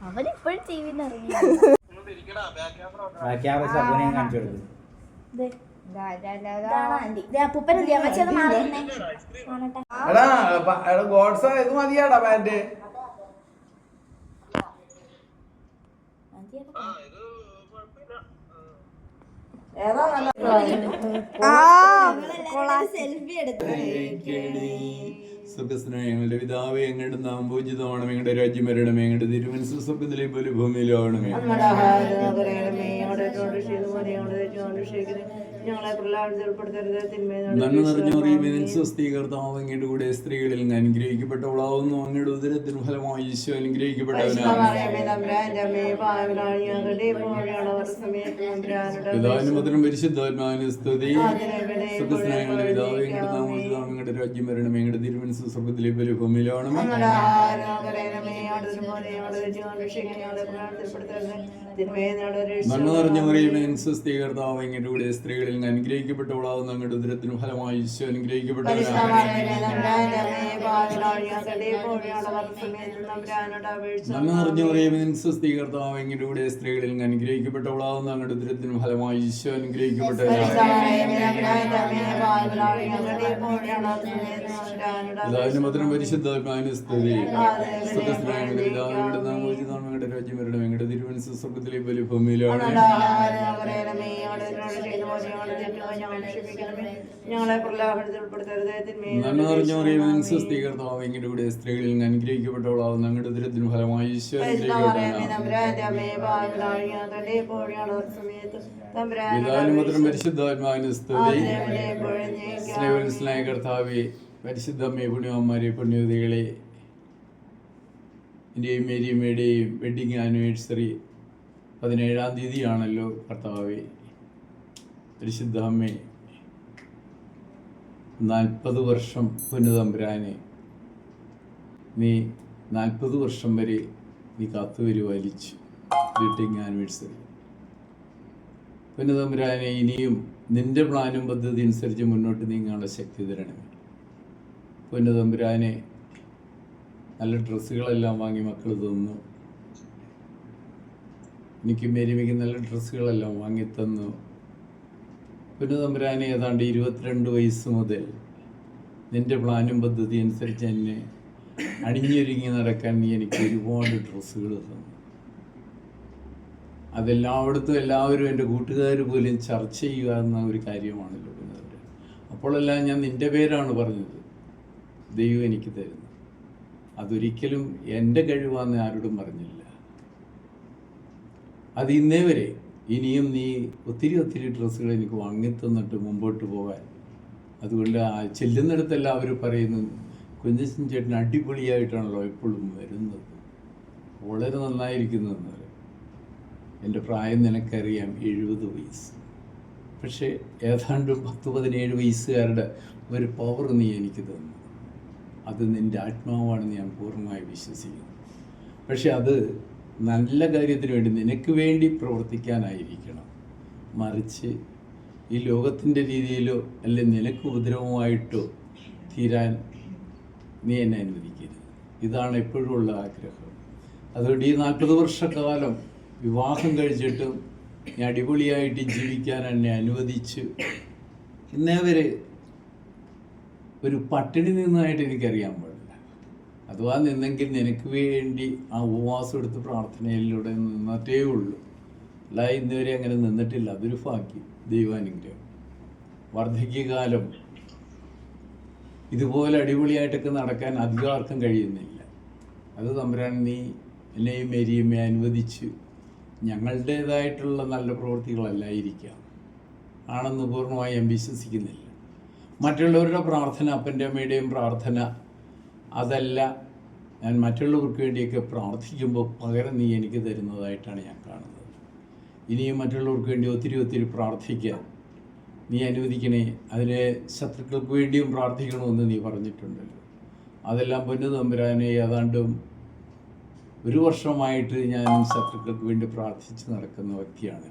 അവനിപ്പോഴും T വിന്ന് ഇറങ്ങി കാണിച്ചു കൊടുക്കും. സെൽഫി എടുത്തു പിതാവേ നാം പൂജിതമാണ് രാജ്യം തിരുമനസ് സ്വർഗത്തിലെ പോലെ ഭൂമിയിലാവണമേ നന്മ നിറഞ്ഞ മറിയമേ സ്വസ്ഥീകർത്താവ് അങ്ങയുടെ കൂടെ സ്ത്രീകളിൽ നിന്ന് അനുഗ്രഹിക്കപ്പെട്ടവളാവുന്നു. അങ്ങയുടെ ഉദരത്തിന് ഫലമായി ഈശോ അനുഗ്രഹിക്കപ്പെട്ടവനാണ്. പിതാവിനും പരിശുദ്ധാത്മാവിനും സ്തുതി. സുഖസ്നേഹങ്ങളുടെ പിതാവ് എങ്ങയുടെ നാം എങ്ങയുടെ രാജ്യം വരണം എങ്ങയുടെ തിരുമനസ് സ്വർഗത്തിലെ പോലെ ഭൂമിയിലാവണമേ നന്മ നിറഞ്ഞ കൂടെ സ്ത്രീകളിൽ അങ്ങ് അനുഗ്രഹിക്കപ്പെട്ടവളാവുന്നു അങ്ങയുടെ ഉദരത്തിന് ഫലമായി ഈശോ നന്മ നിറഞ്ഞ കൂടെ സ്ത്രീകളിൽ അനുഗ്രഹിക്കപ്പെട്ടവളാവുന്നു അങ്ങയുടെ ഉദരത്തിന് ഫലമായി ഈശോ അനുഗ്രഹിക്കപ്പെട്ട സ്തുതി. അങ്ങയുടെ രാജ്യം വരണം. അങ്ങയുടെ തിരുവനന്തപുരം ഉൾപ്പെടുത്തരുത് തിന്മയിൽ നന്മ നിറഞ്ഞ അങ്ങയുടെ കൂടെ സ്ത്രീകളിൽ അനുഗ്രഹിക്കപ്പെട്ടവളാവുന്നു അങ്ങയുടെ ഉദരത്തിന് ഫലമായി ഈശോ അനുഗ്രഹിക്കപ്പെട്ടവനാണ് പിതാവിനും പുത്രനും പരിശുദ്ധാത്മാവിനും സ്തുതി. സ്നേഹം പരിശുദ്ധമ്മയെ പുണ്യവന്മാരെ പുണ്യവതികളെ എന്റെയും മേരിയമ്മയുടെയും വെഡിങ് ആനിവേഴ്സറി പതിനേഴാം തീയതിയാണല്ലോ കർത്താവെ. പരിശുദ്ധമ്മേ നാൽപ്പത് വർഷം പുനതമ്പുരാനെ നീ നാൽപ്പത് വർഷം വരെ നീ കാത്തു കാത്തുപരിപാലിച്ചു ഗ്രീറ്റിംഗ് ആനിവേഴ്സറി. പുനതമ്പുരാനെ ഇനിയും നിന്റെ പ്ലാനും പദ്ധതി അനുസരിച്ച് മുന്നോട്ട് നീങ്ങാനുള്ള ശക്തി തരണമേ. പുനതമ്പുരാനെ നല്ല ഡ്രസ്സുകളെല്ലാം വാങ്ങി മക്കൾ തന്നു. എനിക്ക് മേരിമയ്ക്ക് നല്ല ഡ്രസ്സുകളെല്ലാം വാങ്ങിത്തന്നു. പിന്നെ പുനതമ്പുരാനെ ഏതാണ്ട് ഇരുപത്തിരണ്ട് വയസ്സ് മുതൽ നിന്റെ പ്ലാനും പദ്ധതി അനുസരിച്ച് എന്നെ അണിഞ്ഞൊരുങ്ങി നടക്കാൻ നീ എനിക്ക് ഒരുപാട് ഡ്രസ്സുകൾ തന്നു. അതെല്ലായിടത്തും എല്ലാവരും എന്റെ കൂട്ടുകാർ പോലും ചർച്ച ചെയ്യുക എന്ന ഒരു കാര്യമാണല്ലോ പുനതമ്പുരാൻ അപ്പോഴെല്ലാം ഞാൻ നിന്റെ പേരാണ് പറഞ്ഞത്. ദൈവം എനിക്ക് തരുന്നു. അതൊരിക്കലും എന്റെ കഴിവാന്ന് ആരോടും പറഞ്ഞില്ല. അത് ഇന്നേ വരെ ഇനിയും നീ ഒത്തിരി ഒത്തിരി ഡ്രസ്സുകൾ എനിക്ക് വാങ്ങിത്തന്നിട്ട് മുമ്പോട്ട് പോകാൻ. അതുകൊണ്ട് ആ ചെല്ലുന്നിടത്തെല്ലാം അവർ പറയുന്നു കുഞ്ഞച്ചൻ ചേട്ടൻ അടിപൊളിയായിട്ടാണല്ലോ എപ്പോഴും വരുന്നത്. വളരെ നന്നായിരിക്കുന്നു എന്ന് പറയും. എന്റെ പ്രായം നിനക്കറിയാം എഴുപത് വയസ്സ്. പക്ഷേ ഏതാണ്ട് പത്ത് പതിനേഴ് വയസ്സുകാരുടെ ഒരു പവർ നീ എനിക്ക് തന്നു. അത് നിന്റെ ആത്മാവാണെന്ന് ഞാൻ പൂർണമായി വിശ്വസിക്കുന്നു. പക്ഷെ അത് നല്ല കാര്യത്തിന് വേണ്ടി നിനക്ക് വേണ്ടി പ്രവർത്തിക്കാനായിരിക്കണം. മറിച്ച് ഈ ലോകത്തിന്റെ രീതിയിലോ അല്ലെ നിനക്ക് ഉപദ്രവമായിട്ടോ തീരാൻ നീ എന്നെ അനുവദിക്കരുത്. ഇതാണ് എപ്പോഴും ഉള്ള ആഗ്രഹം. അതുകൊണ്ട് ഈ നാൽപ്പത് വർഷക്കാലം വിവാഹം കഴിച്ചിട്ടും ഞാൻ അടിപൊളിയായിട്ട് ജീവിക്കാൻ എന്നെ അനുവദിച്ച് ഇന്നേ വരെ ഒരു പട്ടിണി നിന്നായിട്ട് എനിക്കറിയാൻ പാടില്ല അഥവാ നിന്നെങ്കിൽ നിനക്ക് വേണ്ടി ആ ഉപവാസം എടുത്ത് പ്രാർത്ഥനയിലൂടെ നിന്നിട്ടേ ഉള്ളൂ. അല്ല ഇന്നുവരെ അങ്ങനെ നിന്നിട്ടില്ല. അതൊരു ഭാഗ്യം ദൈവാനുഗ്രഹം. വർദ്ധക്യകാലം ഇതുപോലെ അടിപൊളിയായിട്ടൊക്കെ നടക്കാൻ അധികം ആർക്കും കഴിയുന്നില്ല. അത് തമ്പുരാൻ നീ എന്നെയും മേരിയമ്മയെ അനുവദിച്ച് ഞങ്ങളുടേതായിട്ടുള്ള നല്ല പ്രവൃത്തികളല്ലായിരിക്കാം. ആണെന്ന് പൂർണമായി വിശ്വസിക്കുന്നില്ല മറ്റുള്ളവരുടെ പ്രാർത്ഥന അപ്പന്റെ അമ്മയുടെയും പ്രാർത്ഥന അതല്ല ഞാൻ മറ്റുള്ളവർക്ക് വേണ്ടിയൊക്കെ പ്രാർത്ഥിക്കുമ്പോൾ പകരം നീ എനിക്ക് തരുന്നതായിട്ടാണ് ഞാൻ കാണുന്നത്. ഇനിയും മറ്റുള്ളവർക്ക് വേണ്ടി ഒത്തിരി ഒത്തിരി പ്രാർത്ഥിക്കാം നീ അനുവദിക്കണേ അതിലെ ശത്രുക്കൾക്ക് വേണ്ടിയും പ്രാർത്ഥിക്കണമെന്ന് നീ പറഞ്ഞിട്ടുണ്ടല്ലോ. അതെല്ലാം പൊന്നു തമ്പുരാനെ ഏതാണ്ടും ഒരു വർഷമായിട്ട് ഞാൻ ശത്രുക്കൾക്ക് വേണ്ടി പ്രാർത്ഥിച്ച് നടക്കുന്ന വ്യക്തിയാണ്.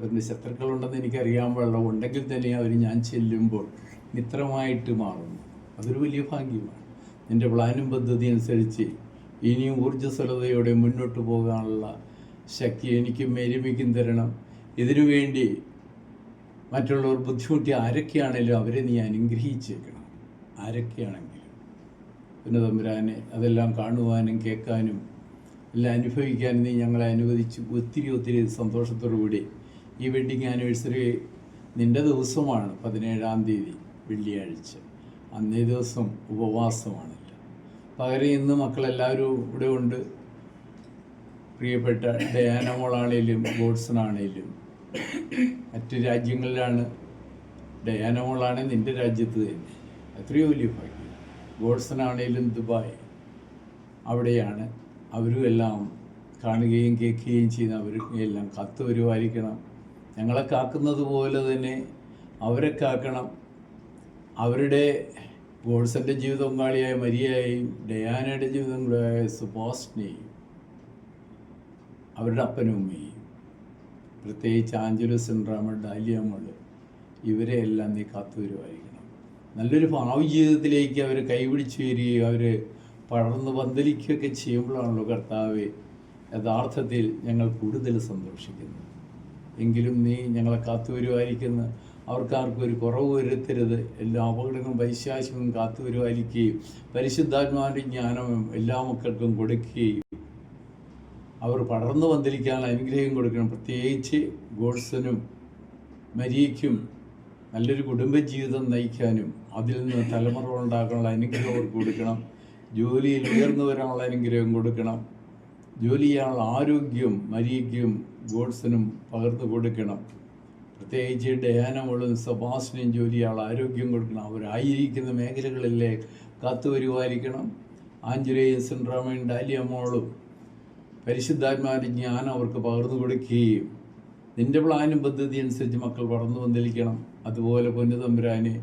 ശത്രുക്കൾ ശത്രുക്കളുണ്ടെന്ന് എനിക്കറിയാൻ പാടില്ല ഉണ്ടെങ്കിൽ തന്നെ അവർ ഞാൻ ചെല്ലുമ്പോൾ മിത്രമായിട്ട് മാറുന്നു. അതൊരു വലിയ ഭാഗ്യമാണ്. നിന്റെ പ്ലാനും പദ്ധതി അനുസരിച്ച് ഇനിയും ഊർജസ്വലതയോടെ മുന്നോട്ട് പോകാനുള്ള ശക്തി എനിക്കും മേരിമിക്കും തരണം. ഇതിനുവേണ്ടി മറ്റുള്ളവർ ബുദ്ധിമുട്ടി ആരൊക്കെയാണേലും അവരെ നീ അനുഗ്രഹിച്ചേക്കണം. ആരൊക്കെയാണെങ്കിലും. പിന്നെ തമ്പുരാനെ അതെല്ലാം കാണുവാനും കേൾക്കാനും എല്ലാം അനുഭവിക്കാനും നീ ഞങ്ങളെ അനുവദിച്ച്. ഒത്തിരി ഒത്തിരി സന്തോഷത്തോടു കൂടി ഈ വെഡിങ് ആനിവേഴ്സറി നിന്റെ ദിവസമാണ് പതിനേഴാം തീയതി വെള്ളിയാഴ്ച. അന്നേ ദിവസം ഉപവാസമാണല്ലോ. പകരം ഇന്ന് മക്കളെല്ലാവരും ഇവിടെ ഉണ്ട്. പ്രിയപ്പെട്ട ഡയാനമോളാണേലും ഗോഡ്സണാണേലും മറ്റ് രാജ്യങ്ങളിലാണ് ഡയാനമോളാണ് നിന്റെ രാജ്യത്ത് തന്നെ. എത്രയോ വലിയ ഭാഗ്യം. ഗോഡ്സണാണേലും ദുബായ് അവിടെയാണ് അവരും എല്ലാം കാണുകയും കേൾക്കുകയും ചെയ്യുന്ന അവർക്ക് എല്ലാം കത്ത് പരിപാലിക്കണം ഞങ്ങളെ കാക്കുന്നത് പോലെ തന്നെ അവരെ കാക്കണം. അവരുടെ ഗോഡ്സന്റെ ജീവിത പങ്കാളിയായ മരിയയെയും ഡയാനയുടെ ജീവിത പങ്കാളിയായ സുബോസ്റ്റിനെയും അവരുടെ അപ്പനും അമ്മയും പ്രത്യേകിച്ച് ആഞ്ചലോ സിൻഡ്രാമ ഡാലിയമ്മൾ ഇവരെ എല്ലാം നീ കാത്തു വരുമായിരിക്കണം നല്ലൊരു ഭാവി ജീവിതത്തിലേക്ക് അവർ കൈപിടിച്ച് വരികയും അവർ പടർന്ന് പന്തലിക്കുകയൊക്കെ ചെയ്യുമ്പോഴാണല്ലോ കർത്താവ് യഥാർത്ഥത്തിൽ ഞങ്ങൾ കൂടുതൽ സന്തോഷിക്കുന്നത്. എങ്കിലും നീ ഞങ്ങളെ കാത്തു വരുമായിരിക്കുന്ന അവർക്കാർക്കും ഒരു കുറവ് വരുത്തരുത്. എല്ലാ അപകടങ്ങളും വൈശാശ്യവും കാത്തു വരുമായിരിക്കുകയും പരിശുദ്ധാത്മാവിന്റെ ജ്ഞാനം എല്ലാ മക്കൾക്കും കൊടുക്കുകയും. അവർ പടർന്നു വന്നിരിക്കാനുള്ള അനുഗ്രഹം കൊടുക്കണം. പ്രത്യേകിച്ച് ഗോഡ്സനും മരിയയ്ക്കും നല്ലൊരു കുടുംബജീവിതം നയിക്കാനും അതിൽ നിന്ന് തലമുറ ഉണ്ടാക്കാനുള്ള അനുഗ്രഹം അവർക്ക് കൊടുക്കണം. ജോലിയിൽ ഉയർന്നു വരാനുള്ള അനുഗ്രഹം കൊടുക്കണം. ജോലി ചെയ്യാനുള്ള ആരോഗ്യം മരിയയ്ക്കും ഗോഡ്സനും പകർന്നു കൊടുക്കണം. പ്രത്യേകിച്ച് ഡയാനമോളും സബാസിനും ജോലി ചെയ്യാനുള്ള ആരോഗ്യം കൊടുക്കണം. അവരായിരിക്കുന്ന മേഖലകളിലെ കാത്തു പരിപാലിക്കണം. ആഞ്ചുരയും സിൻഡ്രാമയും ഡാലിയമ്മോളും പരിശുദ്ധാത്മാവിന്റെ ജ്ഞാനം അവർക്ക് പകർന്നു കൊടുക്കുകയും നിന്റെ പ്ലാനും പദ്ധതി അനുസരിച്ച് മക്കൾ വളർന്നു വന്നിരിക്കണം. അതുപോലെ പൊന്നുതമ്പുരാന്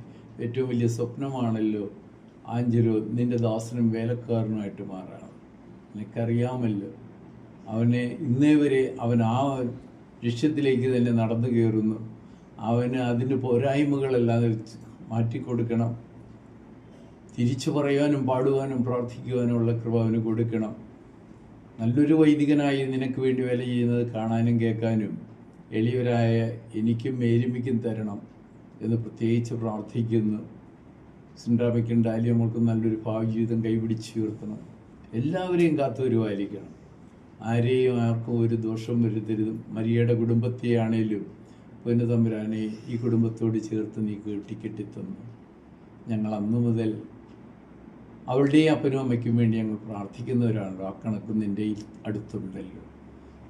ഏറ്റവും വലിയ സ്വപ്നമാണല്ലോ ആഞ്ചലോ നിന്റെ ദാസനും വേലക്കാരനുമായിട്ട് മാറണം നിനക്കറിയാമല്ലോ അവനെ ഇന്നേ വരെ അവൻ ആ ലക്ഷ്യത്തിലേക്ക് തന്നെ നടന്നു കയറുന്നു. അവന് അതിന് പോരായ്മകളെല്ലാം മാറ്റിക്കൊടുക്കണം. തിരിച്ചു പറയാനും പാടുവാനും പ്രാർത്ഥിക്കുവാനുമുള്ള കൃപ അവന് കൊടുക്കണം. നല്ലൊരു വൈദികനായി നിനക്ക് വേണ്ടി വില ചെയ്യുന്നത് കാണാനും കേൾക്കാനും എളിയവരായ എനിക്കും മേരിമിക്കും തരണം എന്ന് പ്രത്യേകിച്ച് പ്രാർത്ഥിക്കുന്നു. സിൻഡ്രാമയ്ക്കും ഡാലിയമ്മൾക്കും നല്ലൊരു ഭാവി ജീവിതം കൈപിടിച്ച് ഉയർത്തണം. എല്ലാവരെയും കാത്തു വരുമായിരിക്കണം ആരെയും ആർക്കും ഒരു ദോഷം വരുത്തരുതും. മരിയയുടെ കുടുംബത്തെയാണേലും പൊന്നു തമ്പുരാനെ ഈ കുടുംബത്തോട് ചേർത്ത് നീ കെട്ടിക്കെട്ടിത്തന്നു ഞങ്ങൾ അന്നു മുതൽ അവളുടെയും അപ്പനും അമ്മയ്ക്കും വേണ്ടി ഞങ്ങൾ പ്രാർത്ഥിക്കുന്നവരാണല്ലോ. ആ കണക്ക് നിന്റെ അടുത്തുണ്ടല്ലോ.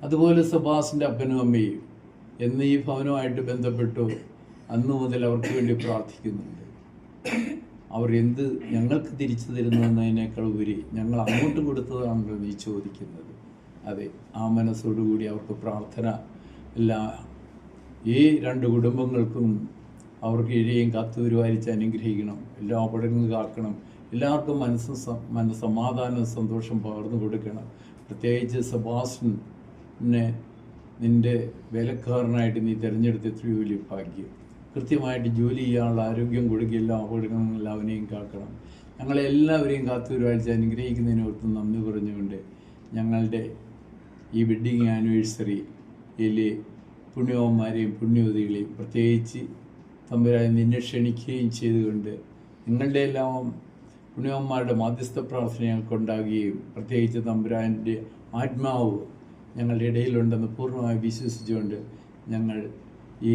അതുപോലെ സുഭാസിന്റെ അപ്പനും അമ്മയും എന്ന് ഈ ഭവനവുമായിട്ട് ബന്ധപ്പെട്ടു അന്നു മുതൽ അവർക്ക് വേണ്ടി പ്രാർത്ഥിക്കുന്നുണ്ട്. അവർ എന്ത് ഞങ്ങൾക്ക് തിരിച്ചു തരുന്നു എന്നതിനേക്കാൾ ഉപരി ഞങ്ങൾ അങ്ങോട്ട് കൊടുത്തതാണല്ലോ നീ ചോദിക്കുന്നത്. അതെ ആ മനസ്സോടുകൂടി അവർക്ക് പ്രാർത്ഥന. എല്ലാ ഈ രണ്ട് കുടുംബങ്ങൾക്കും അവർക്ക് ഇഴയും കാത്തു വരുവാരിച്ച് അനുഗ്രഹിക്കണം. എല്ലാ അപകടങ്ങളും കാക്കണം. എല്ലാവർക്കും മനസ്സും മനസ്സമാധാനവും മന സമാധാനം സന്തോഷം പകർന്നു കൊടുക്കണം. പ്രത്യേകിച്ച് സബാസ്റ്റിനെ നിന്റെ വേലക്കാരനായിട്ട് നീ തിരഞ്ഞെടുത്ത എത്രയോ വലിയ ഭാഗ്യം. കൃത്യമായിട്ട് ജോലി ചെയ്യാനുള്ള ആരോഗ്യം കൊടുക്കുക എല്ലാ അപകടങ്ങളും അവനെയും കാക്കണം. ഞങ്ങളെല്ലാവരെയും കാത്തു വരുവാഴ്ച അനുഗ്രഹിക്കുന്നതിനോർത്ത് നന്ദി പറഞ്ഞുകൊണ്ട് ഞങ്ങളുടെ ഈ വെഡ്ഡിങ് ആനിവേഴ്സറിയിൽ പുണ്യവന്മാരെയും പുണ്യവതികളെയും പ്രത്യേകിച്ച് തമ്പുരാൻ നിന്നെ ക്ഷണിക്കുകയും ചെയ്തുകൊണ്ട് നിങ്ങളുടെ എല്ലാം പുണ്യവന്മാരുടെ മാധ്യസ്ഥ പ്രാർത്ഥന ഞങ്ങൾക്കുണ്ടാകുകയും പ്രത്യേകിച്ച് തമ്പുരാന്റെ ആത്മാവ് ഞങ്ങളുടെ ഇടയിലുണ്ടെന്ന് പൂർണമായി വിശ്വസിച്ചുകൊണ്ട് ഞങ്ങൾ ഈ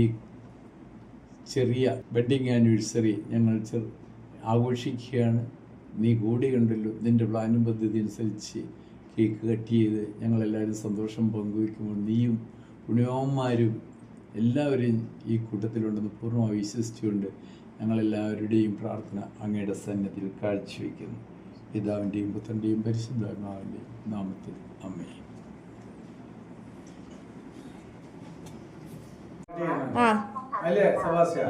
ചെറിയ വെഡ്ഡിങ് ആനിവേഴ്സറി ഞങ്ങൾ ചെറു ആഘോഷിക്കുകയാണ്. നീ കൂടെയുണ്ടല്ലോ നിന്റെ പ്ലാനും പദ്ധതി അനുസരിച്ച് കേക്ക് കട്ട് ചെയ്ത് ഞങ്ങളെല്ലാവരും സന്തോഷം പങ്കുവയ്ക്കുമ്പോൾ നീയും പുണ്യവാന്മാരും എല്ലാവരെയും ഈ കൂട്ടത്തിലുണ്ടെന്ന് പൂർണമായി വിശ്വസിച്ചുകൊണ്ട് ഞങ്ങളെല്ലാവരുടെയും പ്രാർത്ഥന അങ്ങയുടെ സന്നദ്ധിയിൽ കാഴ്ചവെക്കുന്നു പിതാവിന്റെയും പുത്രന്റെയും പരിശുദ്ധാത്മാവിന്റെയും നാമത്തിൽ അമ്മേ ആ. അല്ലേ സബാസ്യ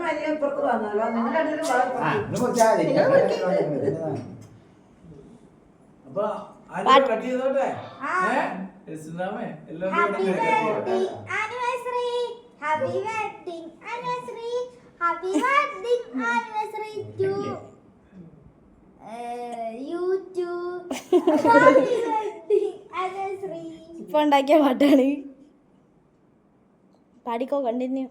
മരിയ ഇപ്പുറത്ത് വന്നല്ലോ. നിങ്ങൾ രണ്ടുപേരും ആ, വളർന്നു ഇത് മുറിച്ചാ മതി. അപ്പൊ ഇപ്പൊ ഉണ്ടാക്കിയ പാട്ടാണ്. പാടിക്കോ കണ്ടിന്യൂ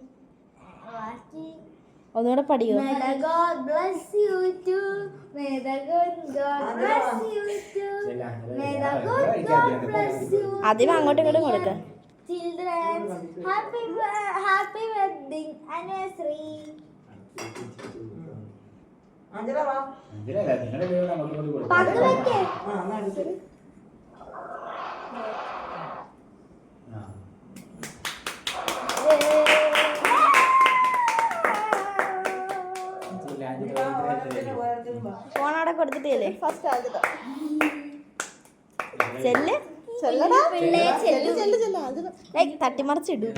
ഒന്നുകൂടെ പഠിക്കും. ആദ്യം അങ്ങോട്ടും ഇങ്ങോട്ടും കൊടുക്ക you too. May the good God bless you too. May the good God bless you. ആദ്യം അങ്ങോട്ടും ഇങ്ങോട്ടും കൊടുക്ക Children, happy happy wedding anniversary. അഞ്ചല വാ ഇതിലല്ല നിങ്ങളുടെ പേര് അങ്ങോട്ടും ഇങ്ങോട്ടും കൊടുക്കും. പങ്ക് വെക്കേ ആ എന്നാ അടിച്ചത് ആ. ഇതിൽ അഞ്ച് പേര് ഇതിലല്ലേ? ഓരോരുത്തരും വാ. ഫോൺ അവിടെ കൊടുത്തിട്ടില്ലേ ഫസ്റ്റ് ആദ്യത്തെ. ചെല്ല്. പിള്ളേ ചെല്ലു ലൈക്ക് തട്ടിമറിച്ച് ഇടും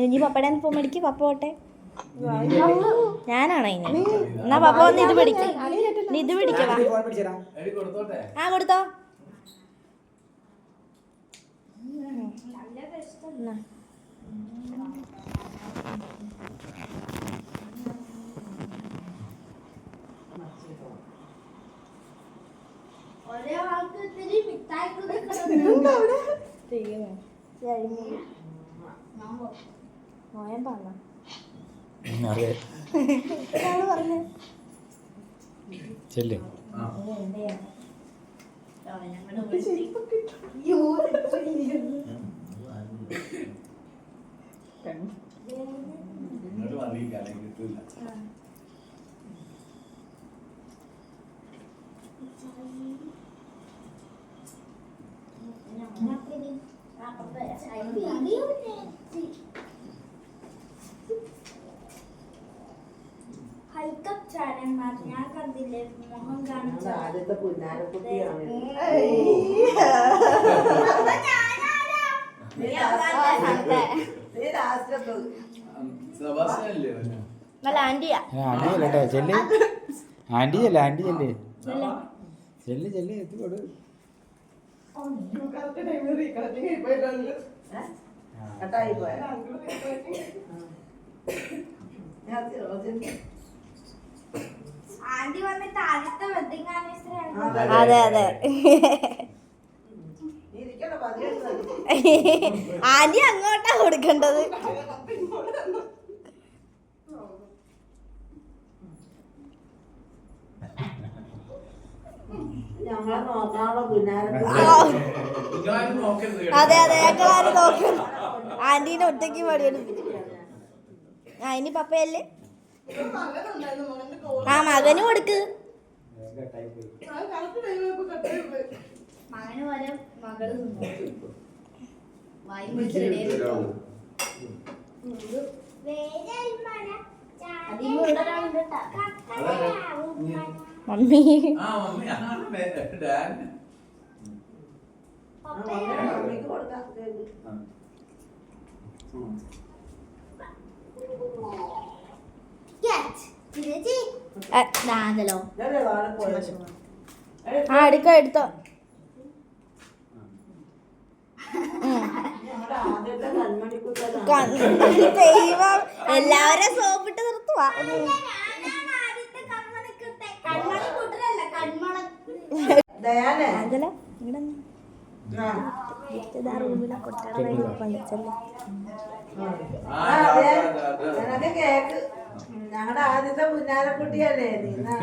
ഇനി പപ്പയുടെ പോ മേടിക്ക് പപ്പ പോട്ടെ? ഞാനാണോ ഇനി? എന്നാ പപ്പ വന്ന് ഇത് പിടിക്ക് നീ ഇത് പിടിക്കവാ ആ കൊടുത്തോ എന്നാ. ഒരേ ആൾക്ക് ഇത്തിരി മിഠായി കൊടുക്കണം മോയൻ പറഞ്ഞ അതെ. ചെല്ല്. ഇങ്ങോട്ട് അറിയിക്കാൻ കിട്ടില്ല ഹൈക്കപ്പ് ചാനന്മാർ ഞാൻ കണ്ടില്ലേ മുഖം അത് കാണിച്ച ആദ്യത്തെ പുന്നാരക്കുട്ടിയാണ് നീ ലാസ്റ്റത്തെ സെബാസ്റ്റ്യൻ അല്ലേ നല്ല ആന്റിയാ ആന്റി ചെല്ലട്ടെ ചെല്ല് ആന്റി ചെല്ല്. ആന്റി ചെല്ല് ചെല്ല് ചെല്ല് എത്തിക്കോട്. കട്ടായി പോയ അതെ അതെ ആദ്യം ആന്റി അങ്ങോട്ടാ കൊടുക്കേണ്ടത്. ഞങ്ങളെ നോക്കാനുള്ള അതെ അതെ ഞങ്ങളാരും നോക്കും ആന്റീനെ ഒറ്റയ്ക്ക് പണിയെടുപ്പിച്ചു ആ ഇനി പപ്പയല്ലേ? ആ മകന് കൊടുക്ക്. മകന് വരെ മകൾ മമ്മി ആ എടുക്കോ എടുത്തോ ഞങ്ങളുടെ ആദ്യത്തെ കൺമണിക്കുട്ടലാണ് കണ്ണ് ദൈവം എല്ലാവരും സോപ്പിട്ട് നിർത്തുവാ. റൂമിലെ കൊട്ടാരം പണിച്ചല്ലേ ഞങ്ങളുടെ ആദ്യത്തെ പുന്നാരക്കുട്ടിയല്ലേ പിന്നെ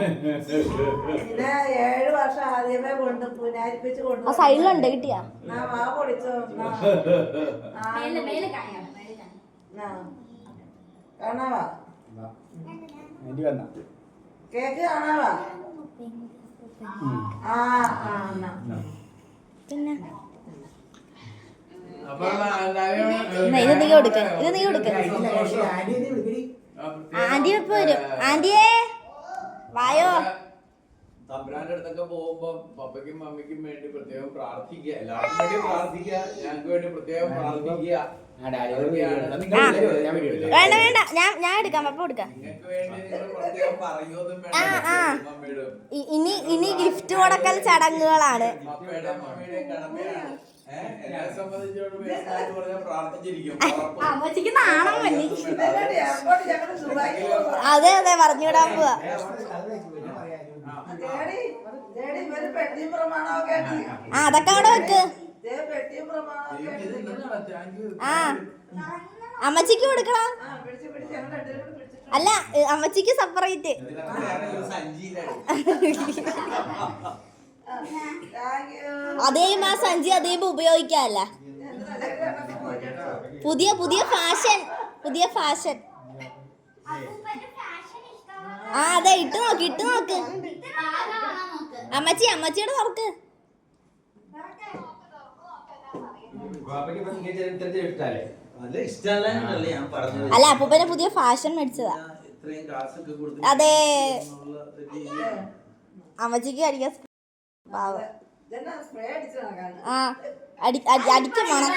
നിന്നെ ഏഴ് വർഷം ആദ്യമേ കൊണ്ട് പുനാരിപ്പിച്ച് ആ കൊണ്ടു സൈഡിലുണ്ട് കിട്ടിയാ? ആ വാ പൊളിച്ചോ. കാണാവാ ആന്റി വന്ന കേക്ക് കാണാവാ ആ ആ എന്നാ. പിന്നെ? ഇത് നീ കൊടുക്ക ഇത് നീ കൊടുക്ക്. ആന്റി എപ്പോ വരും ആന്റിയേ വായോ? തമ്പുരാന്റെ അടുത്തൊക്കെ പോകുമ്പോ പപ്പയ്ക്കും മമ്മിക്കും വേണ്ടി പ്രത്യേകം പ്രാർത്ഥിക്കുക. എല്ലാവർക്കും വേണ്ടി പ്രാർത്ഥിക്കുക. ഞങ്ങൾക്ക് വേണ്ടി പ്രത്യേകം പ്രാർത്ഥിക്കുക. വേണ്ട വേണ്ട. ഞാൻ ഞാൻ എടുക്കാം. പപ്പ എടുക്കാം ഇനി ഇനി ഗിഫ്റ്റ് കൊടുക്കൽ ചടങ്ങുകളാണ്. അമ്മച്ചിക്ക് നാണം അതെ അതെ പറഞ്ഞുവിടാൻ പോവാ. ആ അതൊക്കെ അവിടെ വെക്ക്. ആ അമ്മച്ചിക്ക് പിടിച്ചിട്ട് അല്ല അമ്മച്ചിക്ക് സെപ്പറേറ്റ് മാ അതേം ആ സഞ്ചി അതേം ഉപയോഗിക്കാല്ല പുതിയ പുതിയ ഫാഷൻ പുതിയ ഫാഷൻ. ആ അതെ ഇട്ട് നോക്ക് ഇട്ട് നോക്ക്. അമ്മച്ചി അമ്മച്ചിയുടെ തുറക്ക് പറഞ്ഞത് അല്ല അപ്പൂപ്പനെ പുതിയ ഫാഷൻ മേടിച്ചതാ. അതെ. അമ്മച്ചിക്ക് അടിക്കാൻ ആ അടിക്കും വേണം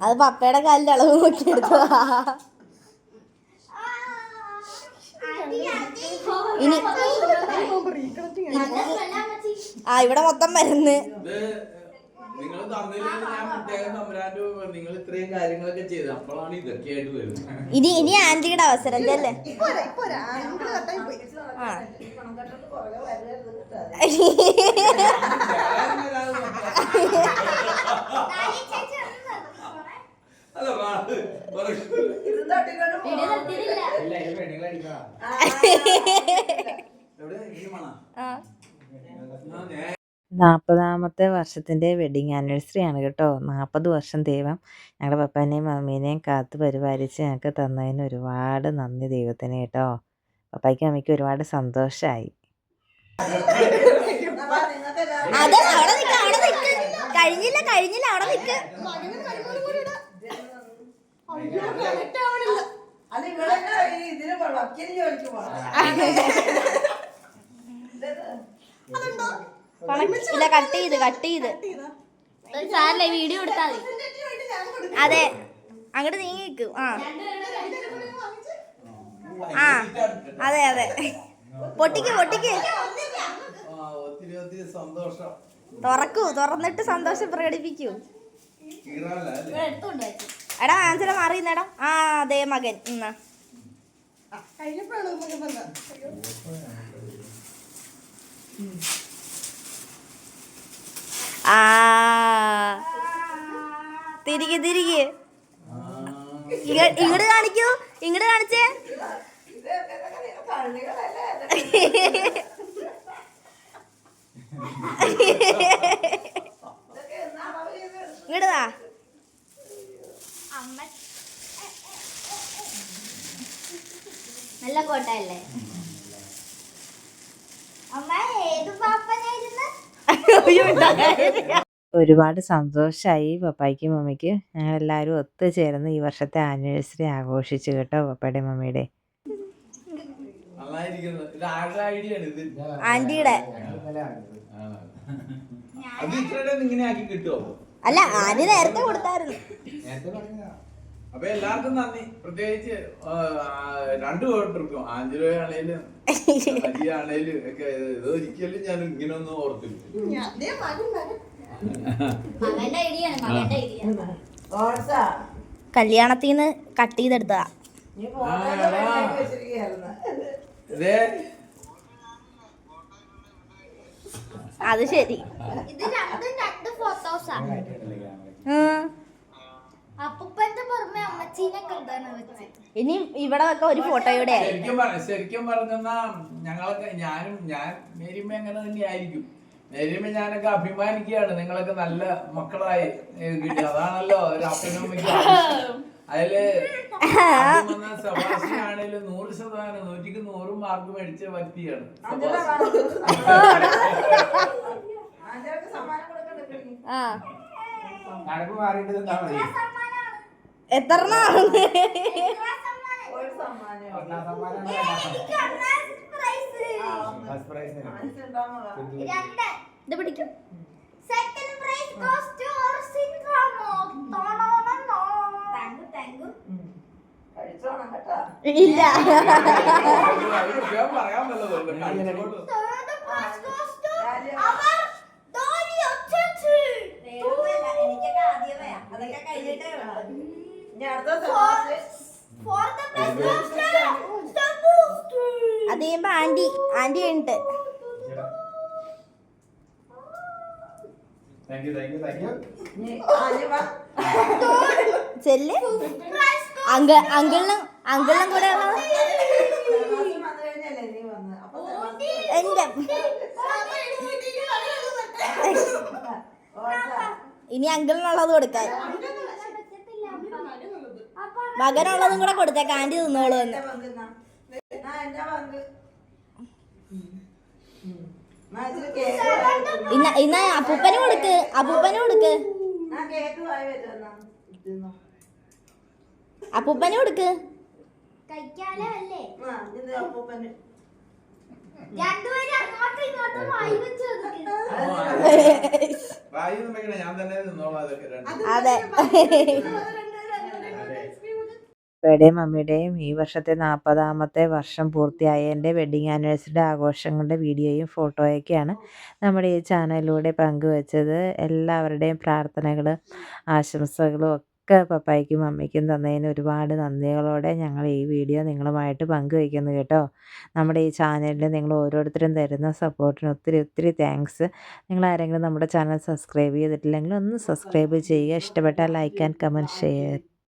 അത് പപ്പയുടെ കാലിന്റെ അളവ് നോക്കി എടുത്തതാ. ഇനി ആ ഇവിടെ മൊത്തം മരുന്ന്. നിങ്ങൾ നിങ്ങൾ ഇത്രയും കാര്യങ്ങളൊക്കെ ചെയ്ത്. അപ്പോഴാണ് ഇതൊക്കെ ആയിട്ട് വരുന്നത്. ഇനി ഇനി ആന്റിയുടെ അവസരം അല്ലേ? അല്ല? നാൽപ്പതാമത്തെ വർഷത്തിന്റെ വെഡിങ് ആനിവേഴ്സറി ആണ് കേട്ടോ. നാൽപ്പത് വർഷം ദൈവം ഞങ്ങളുടെ പപ്പാനെയും മമ്മീനെയും കാത്ത് പരിപാലിച്ച് ഞങ്ങൾക്ക് തന്നതിന് ഒരുപാട് നന്ദി ദൈവത്തിന് കേട്ടോ. പപ്പായ്ക്കും അമ്മയ്ക്കും ഒരുപാട് സന്തോഷമായി കഴിഞ്ഞില്ല അവിടെ ഇതിന് ഇല്ല കട്ട് ചെയ്ത് കട്ട് ചെയ്ത്. സാറല്ലേ വീഡിയോ എടുത്താൽ മതി. അതെ. അങ്ങോട്ട് നീങ്ങിക്കും. ആ. ആ അതെ അതെ. പൊട്ടിക്ക് പൊട്ടിക്ക്. ഒത്തിരി ഒത്തിരി സന്തോഷം തുറക്കൂ തുറന്നിട്ട് സന്തോഷം പ്രകടിപ്പിക്കൂ. എടാ ആൻസല മാറി നിന്നടാ ആ അതെ മകൻ. എന്നാ ആ. തിരികെ തിരികെ. ഇങ്ങോട്ട് കാണിക്കൂ ഇങ്ങോട്ട് കാണിച്ചേ. അമ്മ നല്ല കോട്ടയല്ലേ? ഒരുപാട് സന്തോഷമായി പപ്പായ്ക്കും മമ്മിക്കും ഞങ്ങളെല്ലാവരും ഒത്തുചേർന്ന് ഈ വർഷത്തെ ആനിവേഴ്സറി ആഘോഷിച്ചു കേട്ടോ പപ്പയുടെ മമ്മിയുടെ. ആന്റിയുടെ. അല്ല ആന്റി നേരത്തെ കൊടുത്തായിരുന്നു. അപ്പൊ എല്ലാവർക്കും നന്ദി. പ്രത്യേകിച്ച് രണ്ടു പേർക്കും. ആഞ്ചലോ ആണേലും അജി ആണേലും ഒക്കെ ഇത് ഒരിക്കലും ഞാൻ ഓർത്തില്ല. മകന്റെ ഐഡിയ ഓട്സാ കല്യാണത്തിൽ നിന്ന് കട്ട് ചെയ്തെടുത്തതാ. അത് ശരി. ഇത് രണ്ടും രണ്ട് ഫോട്ടോസാ ഉം. അപ്പൂപ്പന്റെ പുറമെ അമ്മച്ചീനെ കണ്ടാണ് വെച്ചത് ഇനി ഇവിടെ ഒക്കെ ഒരു ഫോട്ടോയുടെ ശരിക്കും പറ ശരിക്കും പറഞ്ഞാ ഞങ്ങളൊക്കെ ഞാനും ഞാൻ മേരിമ്മ അങ്ങനെ തന്നെയായിരിക്കും. മേരിമ്മ ഞാനൊക്കെ അഭിമാനിക്കുകയാണ്. നിങ്ങളൊക്കെ നല്ല മക്കളായി കിട്ടി അതാണല്ലോ ഒരു അപ്പനും. അതിൽ ആണേലും നൂറ് ശതമാനം നൂറ്റിക്ക് നൂറും മാർക്ക് മേടിച്ച വ്യക്തിയാണ് നടക്ക് മാറിയിട്ട് മതി എത്ര ഒരു സമ്മാനം ഒന്നാം സമ്മാനം രണ്ടാം സമ്മാനം. ഫസ്റ്റ് പ്രൈസ് മനസ്സിലുണ്ടാവുക ഇത് പിടിക്കും സെക്കൻഡ് പ്രൈസ് ഗോസ് ടു ഓർസിൻ റാമോ തോണോണോ താങ്ക് താങ്ക് ഇല്ല. എനിക്കൊക്കെ ആദ്യമേ അതൊക്കെ കഴിഞ്ഞിട്ടേ വേണം അത് കഴിയുമ്പോ ആന്റി ആന്റി ഉണ്ട്. ചെല്ല്. അങ്ക അങ്കിളിനും അങ്കിളിനും കൂടെ എന്റെ ഇനി അങ്കിളിനുള്ളത് കൊടുക്കാൻ. മകനുള്ളതും കൂടെ കൊടുത്തേ ആന്റി തിന്നോളൂ എന്ന്. ഇന്ന ഇന്ന അപ്പൂപ്പന് കൊടുക്ക് അപ്പൂപ്പന് കൊടുക്ക്. അപ്പൂപ്പന് കൊടുക്ക്. അതെ പപ്പയുടെയും മമ്മിയുടെയും ഈ വർഷത്തെ നാൽപ്പതാമത്തെ വർഷം പൂർത്തിയായ എന്റെ വെഡ്ഡിങ് ആനിവേഴ്സറിയുടെ ആഘോഷങ്ങളുടെ വീഡിയോയും ഫോട്ടോയൊക്കെയാണ് നമ്മുടെ ഈ ചാനലിലൂടെ പങ്കുവച്ചത്. എല്ലാവരുടെയും പ്രാർത്ഥനകൾ ആശംസകളും ഒക്കെ പപ്പായ്ക്കും മമ്മിക്കും തന്നതിന് ഒരുപാട് നന്ദികളോടെ ഞങ്ങൾ ഈ വീഡിയോ നിങ്ങളുമായിട്ട് പങ്കുവയ്ക്കുന്നു കേട്ടോ. നമ്മുടെ ഈ ചാനലിൽ നിങ്ങൾ ഓരോരുത്തരും തരുന്ന സപ്പോർട്ടിന് ഒത്തിരി ഒത്തിരി താങ്ക്സ് നിങ്ങൾ ആരെങ്കിലും നമ്മുടെ ചാനൽ സബ്സ്ക്രൈബ് ചെയ്തിട്ടില്ലെങ്കിൽ ഒന്ന് സബ്സ്ക്രൈബ് ചെയ്യുക. ഇഷ്ടപ്പെട്ടാൽ ലൈക്ക് ആൻഡ് കമന്റ് ഷെയർ